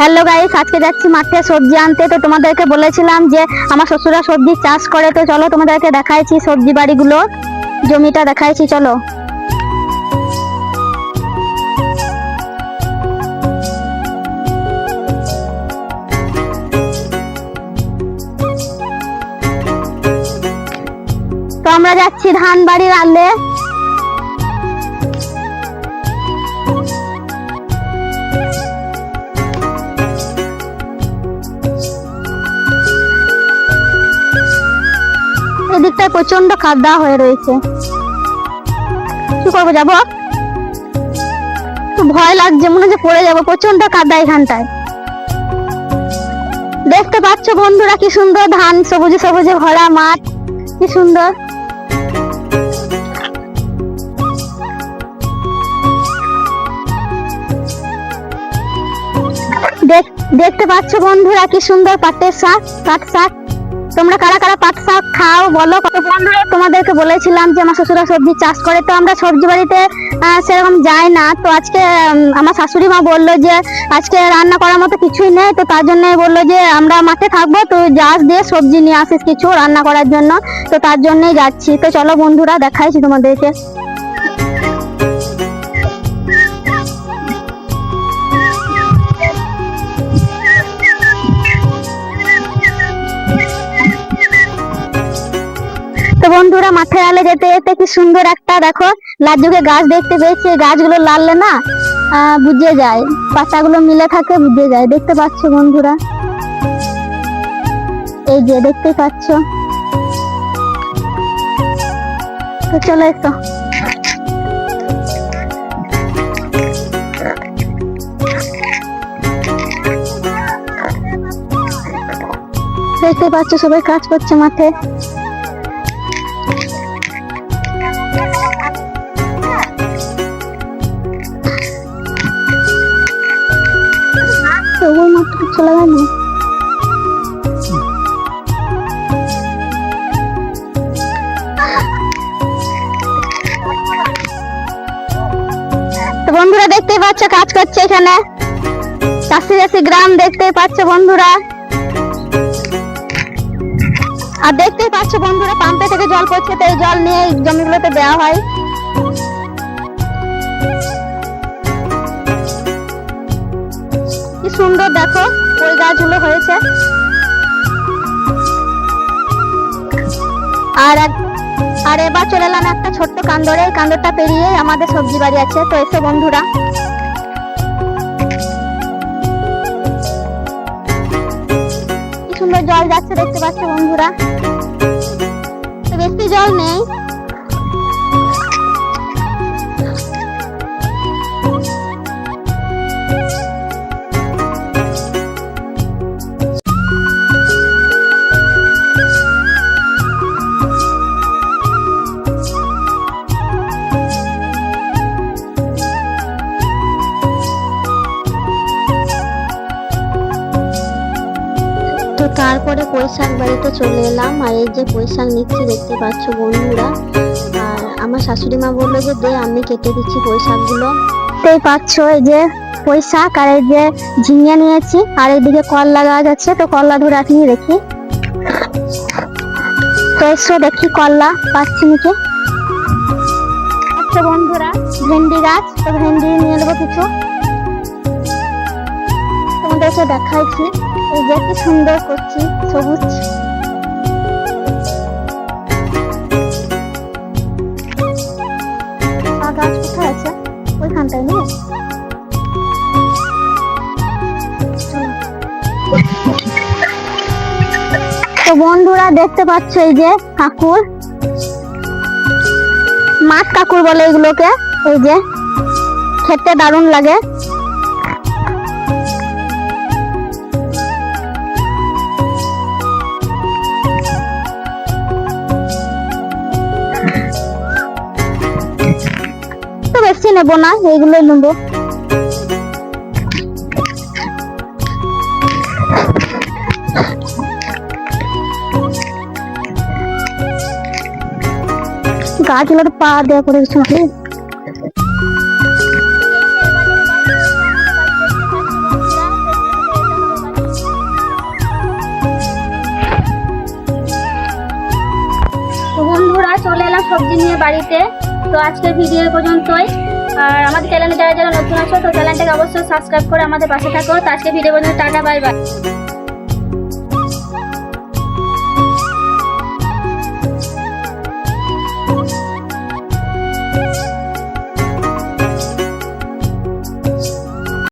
Hello guys আজকে যাচ্ছি মাঠে সবজি আনতে। তো তোমাদেরকে বলেছিলাম যে আমার শ্বশুরা সবজি চাষ করে। তো চলো তোমাদেরকে দেখাইছি সবজি বাড়িগুলো। জমিটা দেখাইছি, চলো। তো আমরা যাচ্ছি ধান বাড়ির আলে। এদিকটায় প্রচণ্ড খাদ্যা হয়ে রয়েছে। কি করব যাব? ভয় লাগছে, মনে হচ্ছে পড়ে যাব প্রচণ্ড কাদা এখানটায়। দেখতে পাচ্ছ বন্ধুরা কি সুন্দর ধান, সবুজে সবুজে ভরা মাঠ, কি সুন্দর। দেখ- দেখতে পাচ্ছ বন্ধুরা কি সুন্দর পাটের শাক, পাট শাক। তোমরা কারা কারা পাট শাক খাও বলো? কত বন্ধুরা, তোমাদেরকে বলেছিলাম যে আমার শ্বশুরা সবজি চাষ করে, তো আমরা সবজি বাড়িতে সেরকম যাই না। তো আজকে আমার শাশুড়ি মা বলল যে, আজকে রান্না করার মতো কিছুই নেই, তো তার জন্য বলল যে, আমরা মাঠে থাকব, তো যাস দিয়ে সবজি নিয়ে আসিস কিছু রান্না করার জন্য। তো তার জন্যই যাচ্ছি। তো চলো বন্ধুরা, দেখাইছি তোমাদেরকে। বন্ধুরা মাঠে আলে যেতে যেতে কি সুন্দর একটা, দেখো, লাজুকে গাছ দেখতে পেয়েছি। গাছগুলো লাললে না বুঝে যায়। পাতাগুলো মিলে থাকে বুঝে যায়। দেখতে পাচ্ছ বন্ধুরা? এই যে, দেখতে পাচ্ছ? তো চলো এসো। দেখতে পাচ্ছ, সবাই কাজ করছে মাঠে। তো বন্ধুরা দেখতেই পাচ্ছ, কাজ করছে এখানে। চাষি চাষি গ্রাম দেখতেই পাচ্ছ বন্ধুরা। আর দেখতেই পাচ্ছ বন্ধুরা, পাম্পে থেকে জল পড়ছে, তো এই জল নিয়ে জমিগুলোতে দেওয়া হয়। সুন্দর, দেখো ওই গাছগুলো হয়েছে। আর আর এবার চলে এলাম একটা ছোট্ট কান্দরে। এই কান্দরটা পেরিয়ে আমাদের সবজি বাড়ি আছে। তো এসো বন্ধুরা। সুন্দর জল যাচ্ছে, দেখতে পাচ্ছ বন্ধুরা। বেশি জল নেই। তারপরে বাড়িতে চলে এলাম আর এই যে পৈশাক নিচ্ছি দেখতে পাচ্ছ বন্ধুরা। আর আমার শাশুড়ি মা বলল যে, দে, আমি কেটে দিচ্ছি পৈশাকগুলো দেখতেই পাচ্ছ এই যে পৈশাক আর এই যে ঝিঙে নিয়েছি, আর এইদিকে করলা গাছ আছে, তো করলা ধরে আপনি দেখি। তো এসো দেখি করলা পাচ্ছি নাকি। আচ্ছা বন্ধুরা, ভেন্ডি গাছ, তো ভেন্ডি নিয়ে নেব কিছু। তোমাদেরকে দেখাইছি এই যে কি সুন্দর করছি। সবুজ। তো বন্ধুরা দেখতে পাচ্ছ এই যে কাকুর মাঠ কাকুর বলে এগুলোকে, এই যে খেতে দারুণ লাগে। বেশি নেব না এইগুলোই নেব গাছগুলোর পা দেওয়া করে কিছু বাড়িতে। তো আজকের ভিডিও পর্যন্তই। আর আমাদের চ্যানেলে যারা যারা নতুন আছো, তো চ্যানেলটাকে অবশ্যই সাবস্ক্রাইব করে আমাদের পাশে থাকো। তো আজকে ভিডিও পর্যন্ত টাটা বাই বাই